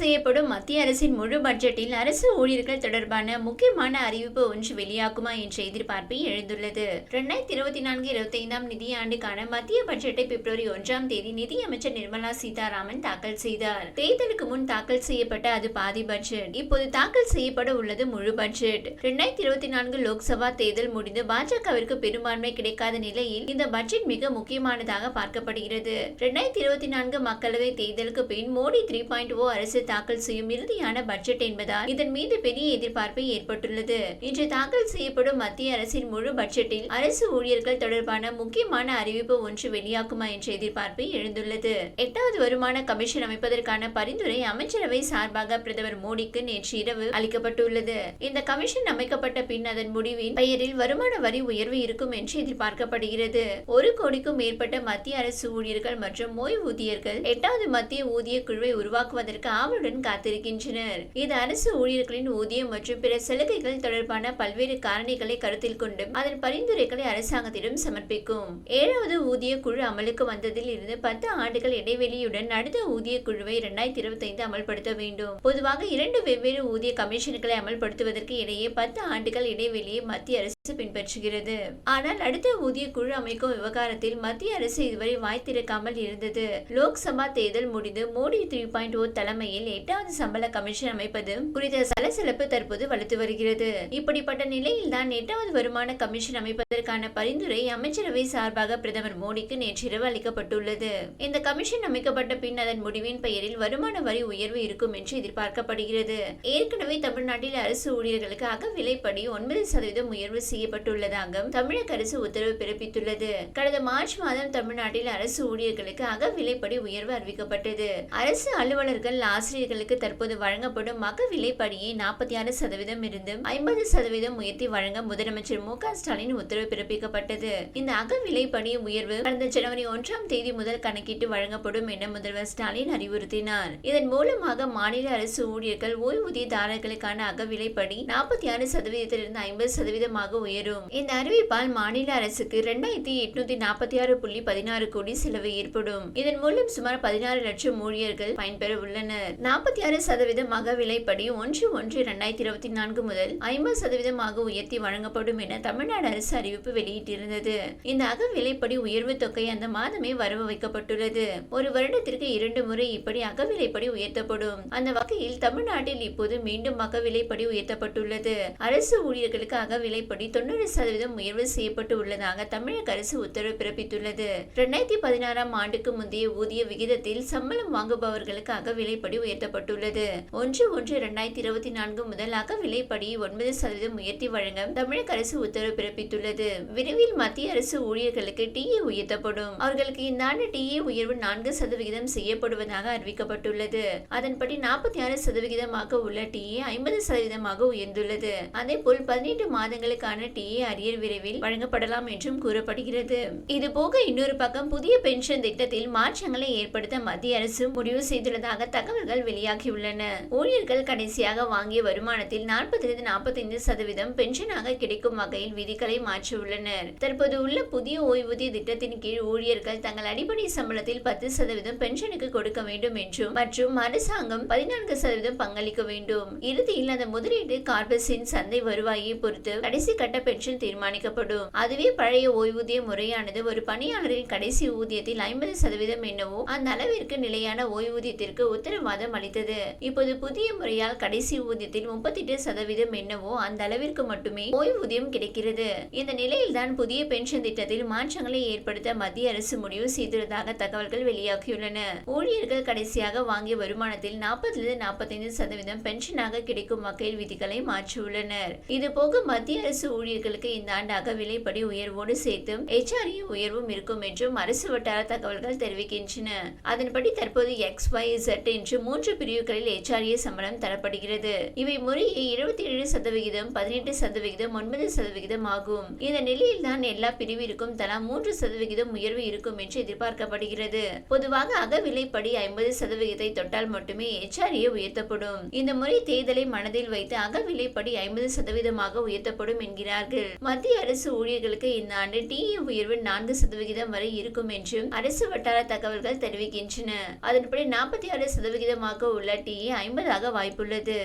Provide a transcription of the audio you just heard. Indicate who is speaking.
Speaker 1: செய்யப்படும் மத்திய அரசின் முழு பட்ஜெட்டில் அரசு ஊழியர்கள் தொடர்பான முக்கியமான அறிவிப்பு ஒன்று வெளியாகுமா என்ற எதிர்பார்ப்பு எழுந்துள்ளது. இரண்டாயிரத்தி இருபத்தி நான்கு இருபத்தி ஐந்தாம் நிதியாண்டுக்கான மத்திய பட்ஜெட்டை பிப்ரவரி ஒன்றாம் தேதி நிதியமைச்சர் நிர்மலா சீதாராமன் தாக்கல் செய்தார். தேர்தலுக்கு முன் தாக்கல் செய்யப்பட்ட அது பாதி பட்ஜெட். இப்போது தாக்கல் செய்யப்பட உள்ளது முழு பட்ஜெட். இரண்டாயிரத்தி இருபத்தி நான்கு லோக்சபா தேர்தல் முடிந்து பாஜகவிற்கு பெரும்பான்மை கிடைக்காத நிலையில் இந்த பட்ஜெட் மிக முக்கியமானதாக பார்க்கப்படுகிறது. இரண்டாயிரத்தி இருபத்தி நான்கு மக்களவை தேர்தலுக்கு பின் மோடி த்ரீ பாயிண்ட் ஓ அரசு தாக்கல் செய்யும் இறுதியான பட்ஜெட் என்பதால் இதன் மீது பெரிய எதிர்பார்ப்பை ஏற்பட்டுள்ளது. இன்று தாக்கல் செய்யப்படும் மத்திய அரசின் முழு பட்ஜெட்டில் அரசு ஊழியர்கள் தொடர்பான முக்கியமான அறிவிப்பு ஒன்று வெளியாகுமா என்ற எதிர்பார்ப்பு எழுந்துள்ளது. எட்டாவது வருமான கமிஷன் அமைப்பதற்கான பரிந்துரை அமைச்சரவை சார்பாக பிரதமர் மோடிக்கு நேற்று இரவு அளிக்கப்பட்டுள்ளது. இந்த கமிஷன் அமைக்கப்பட்ட பின் அதன் முடிவின் பெயரில் வருமான வரி உயர்வு இருக்கும் என்று எதிர்பார்க்கப்படுகிறது. ஒரு கோடிக்கும் மேற்பட்ட மத்திய அரசு ஊழியர்கள் மற்றும் ஓய்வூதியர்கள் எட்டாவது மத்திய ஊதிய குழுவை உருவாக்குவதற்கு ஆவலுடன் காத்திருக்கின்றனர். இது அரசு ஊழியர்களின் ஊதியம் மற்றும் பிற சலுகைகள் தொடர்பான பல்வேறு காரணிகளை கருத்தில் கொண்டு அதன் பரிந்துரைகளை அரசாங்கத்திடம் சமர்ப்பிக்கும். ஏழாவது ஊதிய குழு அமலுக்கு வந்ததில் இருந்து பத்து ஆண்டுகள் இடைவெளியுடன் அடுத்த ஊதிய குழுவை இரண்டாயிரத்தி இருபத்தைந்து அமல்படுத்த வேண்டும். பொதுவாக இரண்டு வெவ்வேறு ஊதிய கமிஷன்களை அமல்படுத்துவதற்கு இடையே பத்து ஆண்டுகள் இடைவெளியை மத்திய அரசு பின்பற்றுகிறது. ஆனால் அடுத்த ஊதிய குழு அமைக்கும் விவகாரத்தில் மத்திய அரசு இதுவரை வாய் திறக்காமல் இருந்தது. லோக்சபா தேர்தல் முடிந்து மோடி த்ரீ பாயிண்ட் ஓ தலைமையில் எட்டாவது சம்பள கமிஷன் அமைப்பது குறித்த சலசலப்பு தற்போது வலுத்து வருகிறது. இப்படிப்பட்ட நிலையில் தான் எட்டாவது வருமான கமிஷன் அமைப்பதற்கான பரிந்துரை அமைச்சரவை சார்பாக பிரதமர் மோடிக்கு நேற்றிரவு அளிக்கப்பட்டுள்ளது. இந்த கமிஷன் அமைக்கப்பட்ட பின் அதன் முடிவின் பெயரில் வருமான வரி உயர்வு இருக்கும் என்று எதிர்பார்க்கப்படுகிறது. ஏற்கனவே தமிழ்நாட்டில் அரசு ஊழியர்களுக்கு அகவிலைப்படி ஒன்பது சதவீதம் உயர்வு செய்யப்பட்டுள்ளதாக தமிழக அரசு உத்தரவு பிறப்பித்துள்ளது. கடந்த மார்ச் மாதம் தமிழ்நாட்டில் அரசு ஊழியர்களுக்கு அகவிலைப்படி உயர்வு அறிவிக்கப்பட்டது. அரசு அலுவலர்கள் ஆசிரியர்களுக்கு தற்போது வழங்கப்படும் மக விலைப்படியை நாற்பத்தி ஆறு சதவீதம் இருந்து ஐம்பது சதவீதம் உயர்த்தி வழங்க முதலமைச்சர் மு க ஸ்டாலின் உத்தரவு பிறப்பிக்கப்பட்டது. இந்த அக விலைப்படி உயர்வு கடந்த ஜனவரி ஒன்றாம் தேதி முதல் கணக்கிட்டு வழங்கப்படும் என முதல்வர் ஸ்டாலின் அறிவுறுத்தினார். இதன் மூலமாக மாநில அரசு ஊழியர்கள் ஓய்வூதியதாரர்களுக்கான அக விலைப்படி நாற்பத்தி ஆறு சதவீதத்திலிருந்து ஐம்பது சதவீதமாக உயரும். இந்த அறிவிப்பால் மாநில அரசுக்கு இரண்டாயிரத்தி எட்நூத்தி நாற்பத்தி ஆறு புள்ளி பதினாறு கோடி செலவு ஏற்படும். இதன் மூலம் சுமார் பதினாறு லட்சம் ஊழியர்கள் பயன்பெற உள்ளனர். நாற்பத்தி ஆறு சதவீதம் அக விலைப்படி ஒன்று ஒன்று இரண்டாயிரத்தி இருபத்தி நான்கு முதல் ஐம்பது சதவீதமாக உயர்த்தி வழங்கப்படும் என தமிழ்நாடு அரசு அறிவிப்பு வெளியிட்டிருந்தது. இந்த அக விலைப்படி உயர்வு தொகை அந்த மாதமே வரவு வைக்கப்பட்டுள்ளது. ஒரு வருடத்திற்கு இரண்டு முறை இப்படி அக விலைப்படி உயர்த்தப்படும். அந்த வகையில் தமிழ்நாட்டில் இப்போது மீண்டும் அக விலைப்படி உயர்த்தப்பட்டுள்ளது. அரசு ஊழியர்களுக்கு அக விலைப்படி தொண்ணூறு சதவீதம் உயர்வு செய்யப்பட்டு உள்ளதாக தமிழக அரசு உத்தரவு பிறப்பித்துள்ளது. இரண்டாயிரத்தி பதினாறாம் ஆண்டுக்கு முந்தைய ஊதிய விகிதத்தில் சம்பளம் வாங்குபவர்களுக்கு அக விலைப்படி உயர்த்தப்பட்டுள்ளது. ஒன்று ஒன்று இரண்டாயிரத்தி இருபத்தி நான்கு முதல் விலைப்படி ஒன்பது சதவீதம் உயர்த்தி வழங்க தமிழக அரசு உத்தரவு பிறப்பித்துள்ளது. விரைவில் மத்திய அரசு ஊழியர்களுக்கு டிஏ உயர்த்தப்படும். அவர்களுக்கு இந்த ஆண்டு டிஏ உயர்வு நான்கு சதவிகிதம் செய்யப்படுவதாக அறிவிக்கப்பட்டுள்ளது. அதன்படி நாற்பத்தி ஆறு சதவிகிதமாக உள்ள டிஏ ஐம்பது சதவீதமாக உயர்ந்துள்ளது. அதேபோல் பதினெட்டு மாதங்களுக்கான டிஏ அரியர் விரைவில் வழங்கப்படலாம் என்றும் கூறப்படுகிறது. இது போக இன்னொரு பக்கம் புதிய பென்ஷன் திட்டத்தில் மாற்றங்களை ஏற்படுத்த மத்திய அரசு முடிவு செய்துள்ளதாக தகவல்கள் வெளியாகியுள்ளன. ஊழியர்கள் கடைசியாக வாங்கிய வருமானத்தில் நாற்பதிலிருந்து நாற்பத்தைந்து சதவீதம் பென்ஷனாக கிடைக்கும் வகையில் விதிகளை மாற்றியுள்ளனர். தற்போது உள்ள புதிய ஓய்வூதிய திட்டத்தின் கீழ் ஊழியர்கள் தங்கள் அடிப்படை சம்பளத்தில் பத்து சதவீதம் பென்ஷனுக்கு கொடுக்க வேண்டும் என்றும் மற்றும் அரசாங்கம் பதினான்கு சதவீதம் பங்களிக்க வேண்டும். இறுதியில் அந்த முதலீடு கார்பஸின் சந்தை வருவாயை பொறுத்து கடைசி கட்ட பென்ஷன் தீர்மானிக்கப்படும். அதுவே பழைய ஓய்வூதிய முறையானது ஒரு பணியாளரின் கடைசி ஊதியத்தில் ஐம்பது சதவீதம் என்னவோ அந்த அளவிற்கு நிலையான ஓய்வூதியத்திற்கு உத்தரவாதம் அளித்தது. இப்போது புதிய முறையால் கடைசி ஊதியத்தில் முப்பத்தெட்டு சதவீதம் என்னவோ அந்த அளவிற்கு மட்டுமே ஓய்வூதியம் கிடைக்கிறது. இந்த நிலையில்தான் புதிய பென்ஷன் திட்டத்தில் மாற்றங்களை ஏற்படுத்த மத்திய அரசு முடிவு செய்துள்ளதாக தகவல்கள் வெளியாகியுள்ளன. ஊழியர்கள் கடைசியாக வாங்கிய வருமானத்தில் நாற்பதிலிருந்து நாற்பத்தைந்து சதவீதம் பென்ஷனாக கிடைக்கும் வகையில் விதிகளை மாற்றியுள்ளனர். இது போக மத்திய அரசு ஊழியர்களுக்கு இந்த ஆண்டு அகவிலைப்படி உயர்வோடு சேர்த்தும் எச்ஆர்இ உயர்வும் இருக்கும் என்றும் அரசு வட்டார தகவல்கள் தெரிவிக்கின்றன. அதன்படி தற்போது எக்ஸ் ஒய் இசட் என்று மூன்று பிரிவுகளில் எச்ஆர்ஏ சம்பளம் தரப்படுகிறது. இவை முறையே இருபத்தி ஏழு சதவிகிதம் பதினெட்டு சதவிகிதம் ஒன்பது சதவிகிதம் ஆகும். இந்த நிலையில் தான் எல்லா பிரிவிற்கும் தலா மூன்று சதவிகிதம் உயர்வு இருக்கும் என்று எதிர்பார்க்கப்படுகிறது. பொதுவாக அகவிலைப்படி ஐம்பது சதவிகிதத்தை தொட்டால் மட்டுமே எச்ஆர்ஏ உயர்த்தப்படும். இந்த முறை தேர்தலை மனதில் வைத்து அகவிலைப்படி ஐம்பது சதவீதமாக உயர்த்தப்படும் என்கிறார்கள். மத்திய அரசு ஊழியர்களுக்கு இந்த ஆண்டு டிஏ உயர்வு நான்கு சதவிகிதம் வரை இருக்கும் என்றும் அரசு வட்டார தகவல்கள் தெரிவிக்கின்றன. அதன்படி நாற்பத்தி ஆறு சதவிகிதமாக அதிகமாக உள்ள டி ஐம்பதாக வாய்ப்புள்ளது.